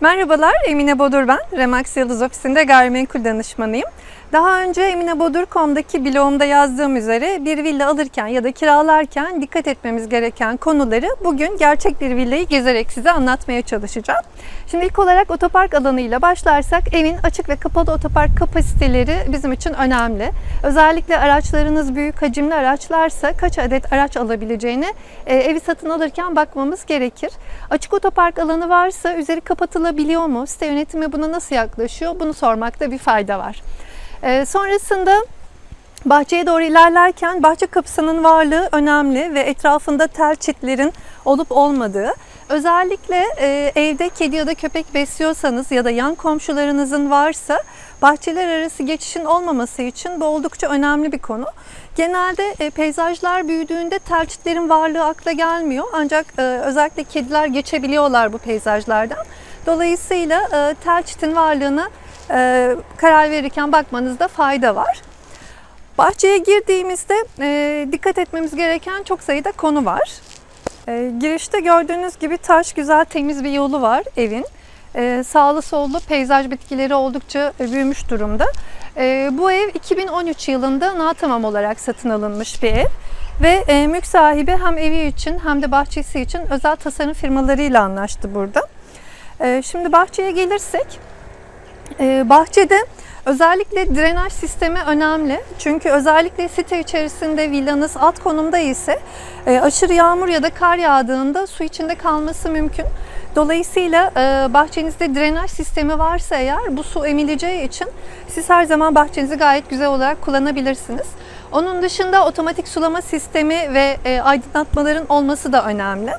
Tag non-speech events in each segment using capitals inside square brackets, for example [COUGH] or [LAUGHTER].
Merhabalar, Emine Bodur ben. Remax Yıldız Ofisi'nde gayrimenkul danışmanıyım. Daha önce emineBodur.com'daki blogumda yazdığım üzere bir villa alırken ya da kiralarken dikkat etmemiz gereken konuları bugün gerçek bir villayı gezerek size anlatmaya çalışacağım. Şimdi ilk olarak otopark alanıyla başlarsak evin açık ve kapalı otopark kapasiteleri bizim için önemli. Özellikle araçlarınız büyük hacimli araçlarsa kaç adet araç alabileceğini e, evi satın alırken bakmamız gerekir. Açık otopark alanı varsa üzeri kapatılabiliyor mu? Site yönetimi buna nasıl yaklaşıyor? Bunu sormakta bir fayda var. Ee, sonrasında bahçeye doğru ilerlerken bahçe kapısının varlığı önemli ve etrafında tel çitlerin olup olmadığı. Özellikle e, evde kedi ya da köpek besliyorsanız ya da yan komşularınızın varsa bahçeler arası geçişin olmaması için bu oldukça önemli bir konu. Genelde e, peyzajlar büyüdüğünde tel çitlerin varlığı akla gelmiyor ancak e, özellikle kediler geçebiliyorlar bu peyzajlardan. Dolayısıyla e, tel çitin varlığına e, karar verirken bakmanızda fayda var. Bahçeye girdiğimizde e, dikkat etmemiz gereken çok sayıda konu var. E, girişte gördüğünüz gibi taş güzel temiz bir yolu var evin. E, sağlı sollu peyzaj bitkileri oldukça büyümüş durumda. E, bu ev 2013 yılında natamam olarak satın alınmış bir ev. Ve e, mülk sahibi hem evi için hem de bahçesi için özel tasarım firmalarıyla anlaştı burada. E, şimdi bahçeye gelirsek bahçede özellikle drenaj sistemi önemli. Çünkü özellikle site içerisinde villanız alt konumda ise e, aşırı yağmur ya da kar yağdığında su içinde kalması mümkün. Dolayısıyla e, bahçenizde drenaj sistemi varsa eğer bu su emileceği için siz her zaman bahçenizi gayet güzel olarak kullanabilirsiniz. Onun dışında otomatik sulama sistemi ve e, aydınlatmaların olması da önemli.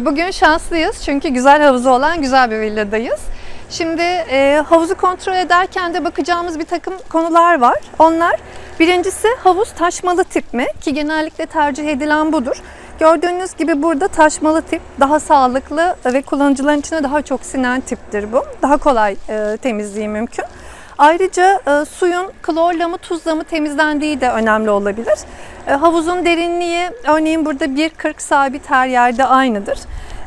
Bugün şanslıyız çünkü güzel havuzu olan güzel bir villadayız. Şimdi e, havuzu kontrol ederken de bakacağımız bir takım konular var. Onlar birincisi havuz taşmalı tip mi? Ki genellikle tercih edilen budur. Gördüğünüz gibi burada taşmalı tip daha sağlıklı ve kullanıcıların içine daha çok sinen tiptir bu. Daha kolay e, temizliği mümkün. Ayrıca e, suyun klorla mı tuzla mı temizlendiği de önemli olabilir. E, havuzun derinliği örneğin burada 1.40 sabit her yerde aynıdır.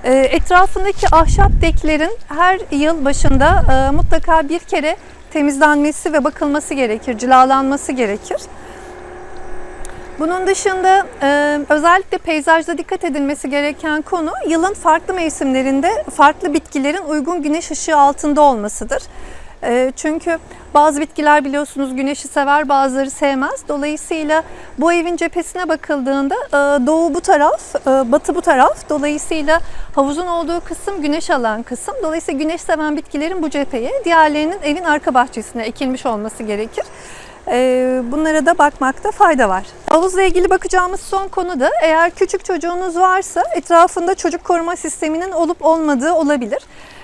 E, etrafındaki ahşap deklerin her yıl başında e, mutlaka bir kere temizlenmesi ve bakılması gerekir, cilalanması gerekir. Bunun dışında e, özellikle peyzajda dikkat edilmesi gereken konu yılın farklı mevsimlerinde farklı bitkilerin uygun güneş ışığı altında olmasıdır. E, çünkü bazı bitkiler biliyorsunuz güneşi sever, bazıları sevmez. Dolayısıyla bu evin cephesine bakıldığında e, doğu bu taraf, e, batı bu taraf. Dolayısıyla havuzun olduğu kısım güneş alan kısım. Dolayısıyla güneş seven bitkilerin bu cepheye, diğerlerinin evin arka bahçesine ekilmiş olması gerekir. E, bunlara da bakmakta fayda var. Havuzla ilgili bakacağımız son konu da eğer küçük çocuğunuz varsa etrafında çocuk koruma sisteminin olup olmadığı olabilir.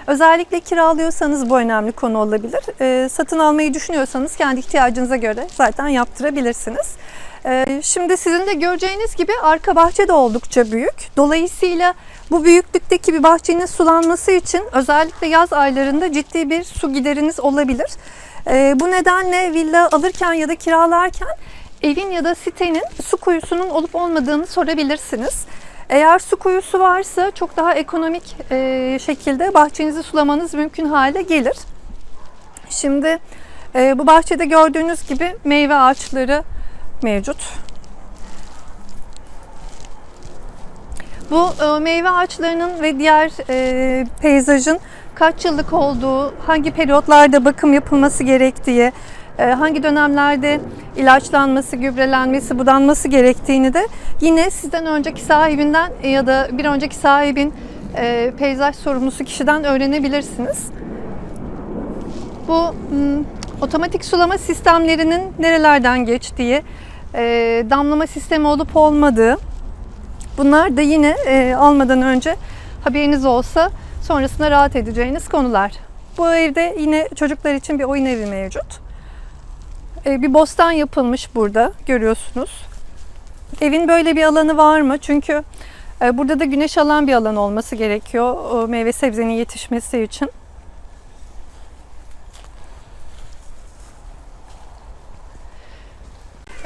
Özellikle kiralıyorsanız bu önemli konu olabilir. E, satın almayı düşünüyorsanız kendi ihtiyacınıza göre zaten yaptırabilirsiniz. E, şimdi sizin de göreceğiniz gibi arka bahçe de oldukça büyük. Dolayısıyla bu büyüklükteki bir bahçenin sulanması için özellikle yaz aylarında ciddi bir su gideriniz olabilir. E, bu nedenle villa alırken ya da kiralarken evin ya da sitenin su kuyusunun olup olmadığını sorabilirsiniz. Eğer su kuyusu varsa çok daha ekonomik e, şekilde bahçenizi sulamanız mümkün hale gelir. Şimdi e, bu bahçede gördüğünüz gibi meyve ağaçları mevcut. Bu e, meyve ağaçlarının ve diğer e, peyzajın kaç yıllık olduğu, hangi periyotlarda bakım yapılması gerektiği, hangi dönemlerde ilaçlanması, gübrelenmesi, budanması gerektiğini de yine sizden önceki sahibinden ya da bir önceki sahibin e, peyzaj sorumlusu kişiden öğrenebilirsiniz. Bu hmm, otomatik sulama sistemlerinin nerelerden geçtiği, e, damlama sistemi olup olmadığı, bunlar da yine almadan önce haberiniz olsa sonrasında rahat edeceğiniz konular. Bu evde yine çocuklar için bir oyun evi mevcut. E, bir bostan yapılmış burada görüyorsunuz. Evin böyle bir alanı var mı? Çünkü e, burada da güneş alan bir alan olması gerekiyor meyve sebzenin yetişmesi için.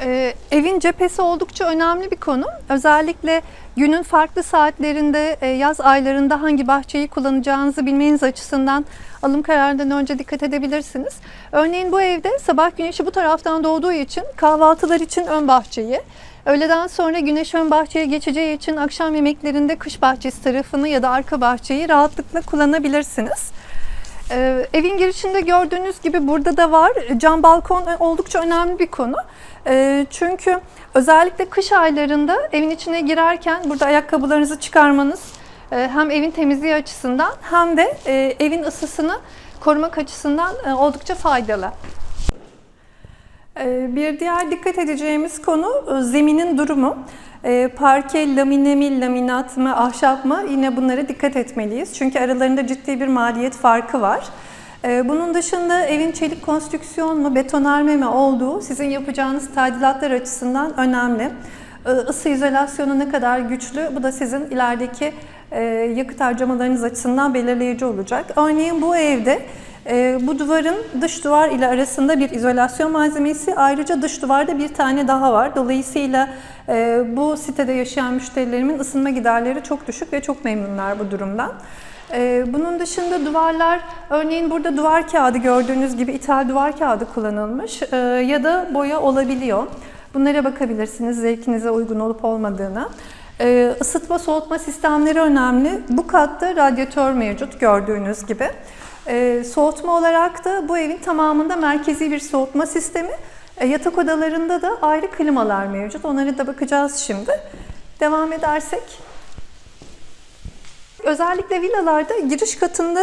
Ee, evin cephesi oldukça önemli bir konu. Özellikle günün farklı saatlerinde, e, yaz aylarında hangi bahçeyi kullanacağınızı bilmeniz açısından alım kararından önce dikkat edebilirsiniz. Örneğin bu evde sabah güneşi bu taraftan doğduğu için kahvaltılar için ön bahçeyi, öğleden sonra güneş ön bahçeye geçeceği için akşam yemeklerinde kış bahçesi tarafını ya da arka bahçeyi rahatlıkla kullanabilirsiniz. Ee, evin girişinde gördüğünüz gibi burada da var. Cam balkon oldukça önemli bir konu. Ee, çünkü özellikle kış aylarında evin içine girerken burada ayakkabılarınızı çıkarmanız e, hem evin temizliği açısından hem de e, evin ısısını korumak açısından e, oldukça faydalı. Ee, Bir diğer dikkat edeceğimiz konu e, zeminin durumu. E, Parke, lamine mi, laminat mı, ahşap mı yine bunlara dikkat etmeliyiz. Çünkü aralarında ciddi bir maliyet farkı var. E, Bunun dışında evin çelik konstrüksiyon mu, betonarme mi olduğu sizin yapacağınız tadilatlar açısından önemli. E, Isı izolasyonu ne kadar güçlü bu da sizin ilerideki e, yakıt harcamalarınız açısından belirleyici olacak. Örneğin bu evde bu duvarın dış duvar ile arasında bir izolasyon malzemesi ayrıca dış duvarda bir tane daha var. Dolayısıyla e, bu sitede yaşayan müşterilerimin ısınma giderleri çok düşük ve çok memnunlar bu durumdan. E, Bunun dışında duvarlar, örneğin burada duvar kağıdı gördüğünüz gibi ithal duvar kağıdı kullanılmış e, ya da boya olabiliyor. Bunlara bakabilirsiniz zevkinize uygun olup olmadığına. Isıtma soğutma sistemleri önemli. Bu katta radyatör mevcut gördüğünüz gibi. E, soğutma olarak da bu evin tamamında merkezi bir soğutma sistemi. E, yatak odalarında da ayrı klimalar mevcut. Onlara da bakacağız şimdi. Devam edersek. Özellikle villalarda giriş katında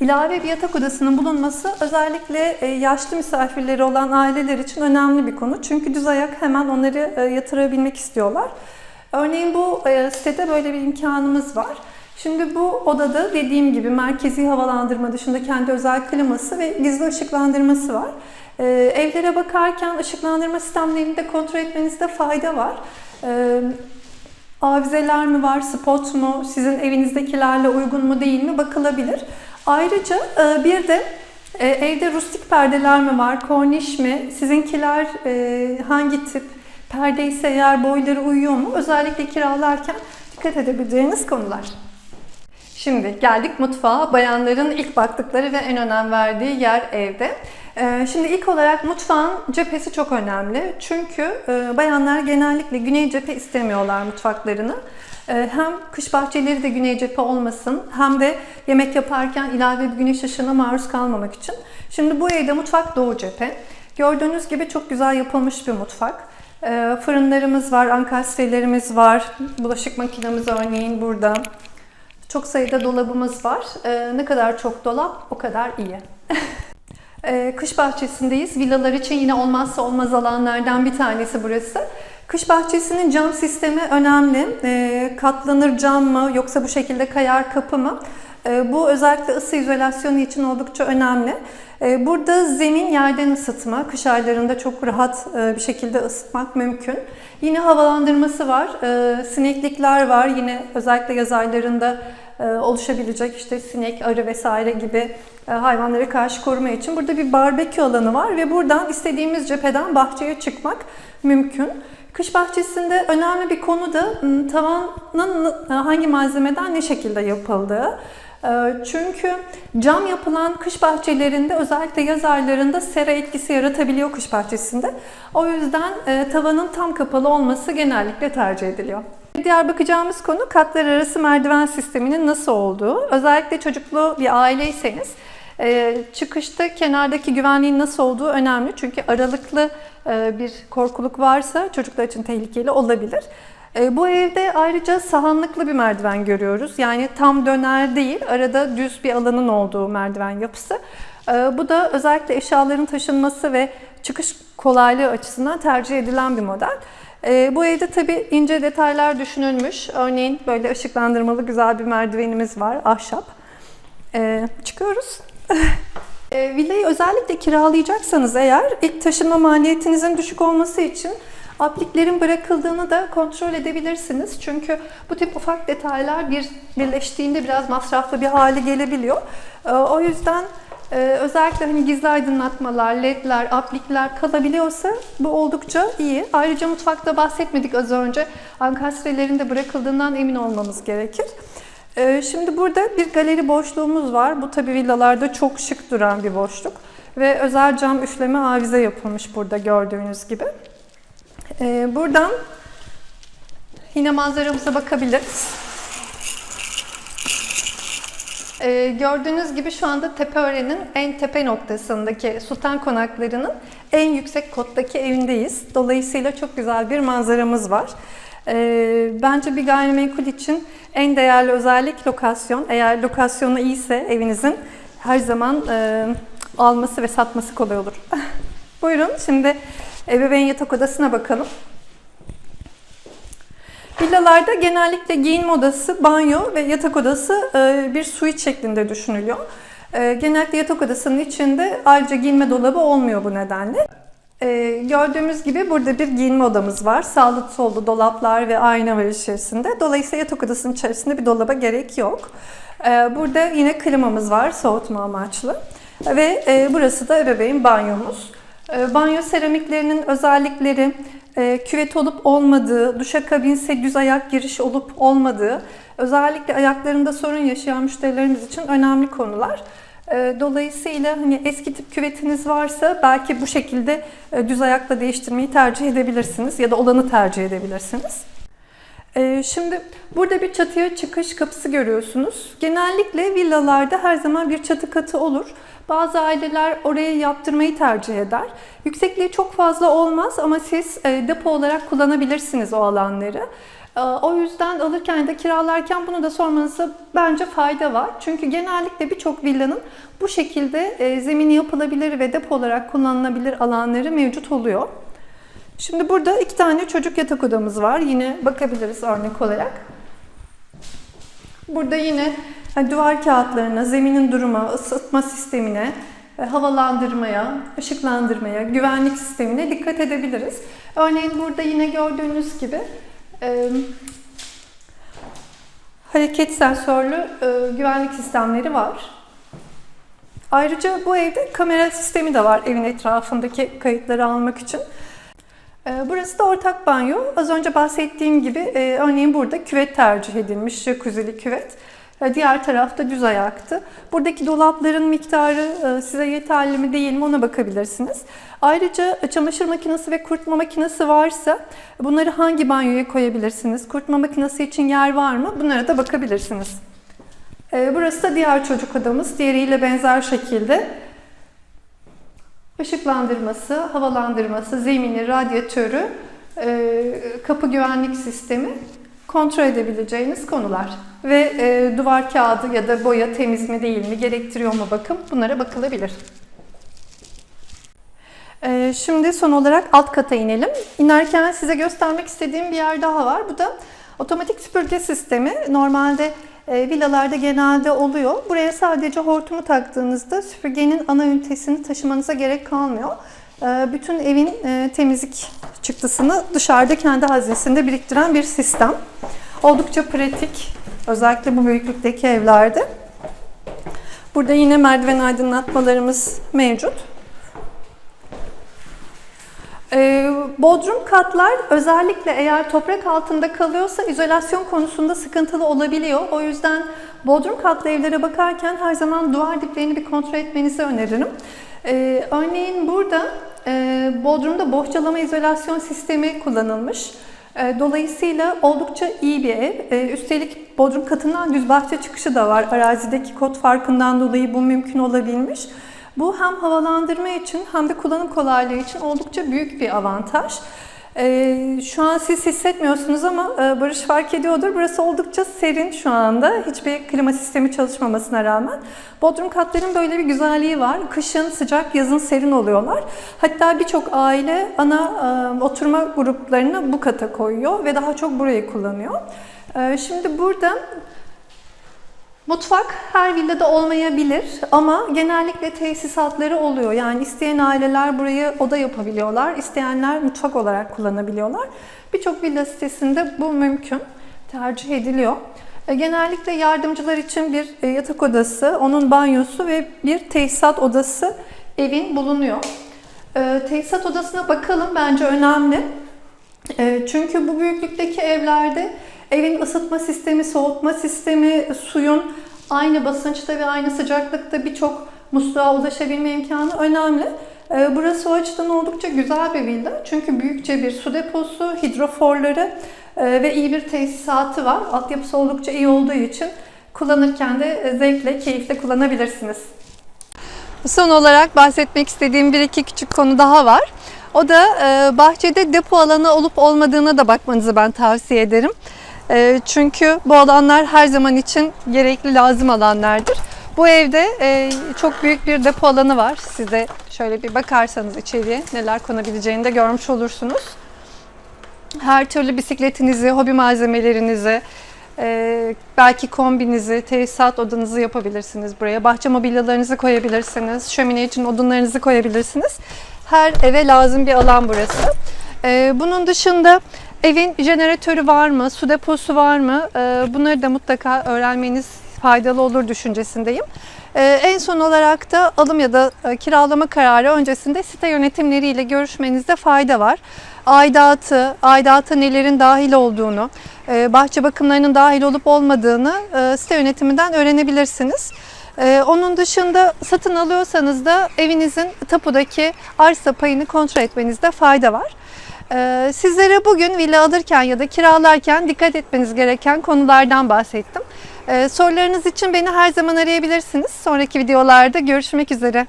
ilave bir yatak odasının bulunması özellikle e, yaşlı misafirleri olan aileler için önemli bir konu. Çünkü düz ayak hemen onları e, yatırabilmek istiyorlar. Örneğin bu e, sitede böyle bir imkanımız var. Şimdi bu odada dediğim gibi merkezi havalandırma dışında kendi özel kliması ve gizli ışıklandırması var. Ee, evlere bakarken ışıklandırma sistemlerini de kontrol etmenizde fayda var. Ee, avizeler mi var, spot mu, sizin evinizdekilerle uygun mu değil mi bakılabilir. Ayrıca e, bir de e, evde rustik perdeler mi var, korniş mi, sizinkiler e, hangi tip perde ise eğer boyları uyuyor mu özellikle kiralarken dikkat edebileceğiniz konular. Şimdi geldik mutfağa. Bayanların ilk baktıkları ve en önem verdiği yer evde. Ee, Şimdi ilk olarak mutfağın cephesi çok önemli. Çünkü e, bayanlar genellikle güney cephe istemiyorlar mutfaklarını. Ee, Hem kış bahçeleri de güney cephe olmasın hem de yemek yaparken ilave bir güneş ışığına maruz kalmamak için. Şimdi bu evde mutfak doğu cephe. Gördüğünüz gibi çok güzel yapılmış bir mutfak. Ee, Fırınlarımız var, ankastrelerimiz var. Bulaşık makinemiz örneğin burada. Çok sayıda dolabımız var. Ee, ne kadar çok dolap o kadar iyi. [LAUGHS] Ee, Kış bahçesindeyiz. Villalar için yine olmazsa olmaz alanlardan bir tanesi burası. Kış bahçesinin cam sistemi önemli. Ee, Katlanır cam mı yoksa bu şekilde kayar kapı mı? Ee, Bu özellikle ısı izolasyonu için oldukça önemli. Ee, Burada zemin yerden ısıtma. Kış aylarında çok rahat e, bir şekilde ısıtmak mümkün. Yine havalandırması var. Ee, Sineklikler var. Yine özellikle yaz aylarında e, oluşabilecek işte sinek, arı vesaire gibi e, hayvanlara karşı koruma için burada bir barbekü alanı var ve buradan istediğimiz cepheden bahçeye çıkmak mümkün. Kış bahçesinde önemli bir konu da m, tavanın e, hangi malzemeden ne şekilde yapıldığı. E, Çünkü cam yapılan kış bahçelerinde özellikle yaz aylarında sera etkisi yaratabiliyor kış bahçesinde. O yüzden e, tavanın tam kapalı olması genellikle tercih ediliyor. Diğer bakacağımız konu katlar arası merdiven sisteminin nasıl olduğu. Özellikle çocuklu bir aileyseniz e, çıkışta kenardaki güvenliğin nasıl olduğu önemli. Çünkü aralıklı e, bir korkuluk varsa çocuklar için tehlikeli olabilir. E, Bu evde ayrıca sahanlıklı bir merdiven görüyoruz. Yani tam döner değil, arada düz bir alanın olduğu merdiven yapısı. E, Bu da özellikle eşyaların taşınması ve çıkış kolaylığı açısından tercih edilen bir model. E, Bu evde tabii ince detaylar düşünülmüş. Örneğin böyle ışıklandırmalı güzel bir merdivenimiz var, ahşap. Çıkıyoruz. [LAUGHS] Villayı özellikle kiralayacaksanız eğer ilk taşınma maliyetinizin düşük olması için apliklerin bırakıldığını da kontrol edebilirsiniz. Çünkü bu tip ufak detaylar bir birleştiğinde biraz masraflı bir hale gelebiliyor. E, o yüzden Ee, özellikle hani gizli aydınlatmalar, ledler, aplikler kalabiliyorsa bu oldukça iyi. Ayrıca mutfakta bahsetmedik az önce. Ankastrelerin de bırakıldığından emin olmamız gerekir. Ee, şimdi burada bir galeri boşluğumuz var. Bu tabi villalarda çok şık duran bir boşluk. Ve özel cam üfleme avize yapılmış burada gördüğünüz gibi. Ee, buradan yine manzaramıza bakabiliriz. Ee, gördüğünüz gibi şu anda Tepeören'in en tepe noktasındaki Sultan Konakları'nın en yüksek kottaki evindeyiz. Dolayısıyla çok güzel bir manzaramız var. Ee, bence bir gayrimenkul için en değerli özellik lokasyon. Eğer lokasyonu iyiyse evinizin her zaman e, alması ve satması kolay olur. [LAUGHS] Buyurun şimdi ebeveyn yatak odasına bakalım. Villalarda genellikle giyinme odası, banyo ve yatak odası e, bir suite şeklinde düşünülüyor. E, Genellikle yatak odasının içinde ayrıca giyinme dolabı olmuyor bu nedenle. E, Gördüğümüz gibi burada bir giyinme odamız var. Sağlı sollu dolaplar ve ayna var içerisinde. Dolayısıyla yatak odasının içerisinde bir dolaba gerek yok. Burada yine klimamız var soğutma amaçlı. Ve burası da ebeveyn banyomuz. E, Banyo seramiklerinin özellikleri, e, küvet olup olmadığı, duşakabinse düz ayak giriş olup olmadığı, özellikle ayaklarında sorun yaşayan müşterilerimiz için önemli konular. E, Dolayısıyla hani eski tip küvetiniz varsa belki bu şekilde e, düz ayakla değiştirmeyi tercih edebilirsiniz ya da olanı tercih edebilirsiniz. Ee, Şimdi burada bir çatıya çıkış kapısı görüyorsunuz. Genellikle villalarda her zaman bir çatı katı olur. Bazı aileler oraya yaptırmayı tercih eder. Yüksekliği çok fazla olmaz ama siz e, depo olarak kullanabilirsiniz o alanları. E, O yüzden alırken da kiralarken bunu da sormanıza bence fayda var. Çünkü genellikle birçok villanın bu şekilde e, zemini yapılabilir ve depo olarak kullanılabilir alanları mevcut oluyor. Şimdi burada iki tane çocuk yatak odamız var. Yine bakabiliriz örnek olarak. Burada yine e, duvar kağıtlarına, zeminin duruma, ısıtma sistemine, e, havalandırmaya, ışıklandırmaya, güvenlik sistemine dikkat edebiliriz. Örneğin burada yine gördüğünüz gibi e, hareket sensörlü e, güvenlik sistemleri var. Ayrıca bu evde kamera sistemi de var evin etrafındaki kayıtları almak için. Ee, Burası da ortak banyo. Az önce bahsettiğim gibi e, örneğin burada küvet tercih edilmiş, jacuzzi'li küvet. E, Diğer tarafta düz ayaktı. Buradaki dolapların miktarı e, size yeterli mi değil mi ona bakabilirsiniz. Ayrıca çamaşır makinesi ve kurutma makinesi varsa bunları hangi banyoya koyabilirsiniz? Kurutma makinesi için yer var mı? Bunlara da bakabilirsiniz. Burası da diğer çocuk odamız. Diğeriyle benzer şekilde Işıklandırması, havalandırması, zemini, radyatörü, e, kapı güvenlik sistemi kontrol edebileceğiniz konular. Ve e, duvar kağıdı ya da boya temiz mi değil mi, gerektiriyor mu bakım bunlara bakılabilir. E, Şimdi son olarak alt kata inelim. İnerken size göstermek istediğim bir yer daha var. Bu da otomatik süpürge sistemi. Normalde villalarda genelde oluyor. Buraya sadece hortumu taktığınızda süpürgenin ana ünitesini taşımanıza gerek kalmıyor. E, Bütün evin e, temizlik çıktısını dışarıda kendi haznesinde biriktiren bir sistem. Oldukça pratik. Özellikle bu büyüklükteki evlerde. Burada yine merdiven aydınlatmalarımız mevcut. Ee, Bodrum katlar özellikle eğer toprak altında kalıyorsa izolasyon konusunda sıkıntılı olabiliyor. O yüzden Bodrum katlı evlere bakarken her zaman duvar diplerini bir kontrol etmenizi öneririm. Ee, örneğin burada e, Bodrum'da bohçalama izolasyon sistemi kullanılmış. E, Dolayısıyla oldukça iyi bir ev. E, Üstelik Bodrum katından düz bahçe çıkışı da var. Arazideki kod farkından dolayı bu mümkün olabilmiş. Bu hem havalandırma için hem de kullanım kolaylığı için oldukça büyük bir avantaj. Ee, şu an siz hissetmiyorsunuz ama e, Barış fark ediyordur. Burası oldukça serin şu anda. Hiçbir klima sistemi çalışmamasına rağmen. Bodrum katların böyle bir güzelliği var. Kışın sıcak, yazın serin oluyorlar. Hatta birçok aile ana e, oturma gruplarını bu kata koyuyor ve daha çok burayı kullanıyor. E, şimdi burada Mutfak her villada olmayabilir ama genellikle tesisatları oluyor. Yani isteyen aileler burayı oda yapabiliyorlar, isteyenler mutfak olarak kullanabiliyorlar. Birçok villa sitesinde bu mümkün, tercih ediliyor. E, Genellikle yardımcılar için bir e, yatak odası, onun banyosu ve bir tesisat odası evin bulunuyor. E, Tesisat odasına bakalım bence önemli. Çünkü bu büyüklükteki evlerde evin ısıtma sistemi, soğutma sistemi, suyun aynı basınçta ve aynı sıcaklıkta birçok musluğa ulaşabilme imkanı önemli. E, Burası o açıdan oldukça güzel bir villa. Çünkü büyükçe bir su deposu, hidroforları e, ve iyi bir tesisatı var. Altyapısı oldukça iyi olduğu için kullanırken de e, zevkle, keyifle kullanabilirsiniz. Son olarak bahsetmek istediğim bir iki küçük konu daha var. O da e, bahçede depo alanı olup olmadığına da bakmanızı ben tavsiye ederim. E, çünkü bu alanlar her zaman için gerekli lazım alanlardır. Bu evde e, çok büyük bir depo alanı var. Siz de şöyle bir bakarsanız içeriye neler konabileceğini de görmüş olursunuz. Her türlü bisikletinizi, hobi malzemelerinizi, e, belki kombinizi, tesisat odanızı yapabilirsiniz buraya. Bahçe mobilyalarınızı koyabilirsiniz. Şömine için odunlarınızı koyabilirsiniz. Her eve lazım bir alan burası. E, bunun dışında evin jeneratörü var mı, su deposu var mı? E, bunları da mutlaka öğrenmeniz faydalı olur düşüncesindeyim. E, en son olarak da alım ya da e, kiralama kararı öncesinde site yönetimleriyle görüşmenizde fayda var. Aidatı, aidata nelerin dahil olduğunu, e, bahçe bakımlarının dahil olup olmadığını e, site yönetiminden öğrenebilirsiniz. Onun dışında satın alıyorsanız da evinizin tapudaki arsa payını kontrol etmenizde fayda var. E, Sizlere bugün villa alırken ya da kiralarken dikkat etmeniz gereken konulardan bahsettim. E, Sorularınız için beni her zaman arayabilirsiniz. Sonraki videolarda görüşmek üzere.